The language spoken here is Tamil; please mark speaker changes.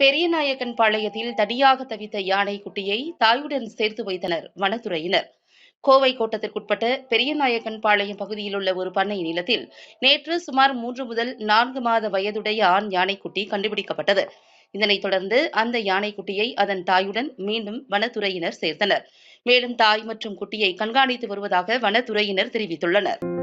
Speaker 1: பெரியநாயக்கன் பாளையத்தில் தனியாக தவித்த யானை குட்டியை தாயுடன் சேர்த்து வைத்தனர் வனத்துறையினர். கோவை கோட்டத்திற்குட்பட்ட பெரியநாயக்கன் பாளையம் பகுதியில் உள்ள ஒரு பண்ணை நிலத்தில் நேற்று சுமார் மூன்று முதல் நான்கு மாத வயதுடைய ஆண் யானைக்குட்டி கண்டுபிடிக்கப்பட்டது. இதனைத் தொடர்ந்து அந்த யானைக்குட்டியை அதன் தாயுடன் மீண்டும் வனத்துறையினர் சேர்த்தனர். மேலும் தாய் மற்றும் குட்டியை கண்காணித்து வருவதாக வனத்துறையினர் தெரிவித்துள்ளனர்.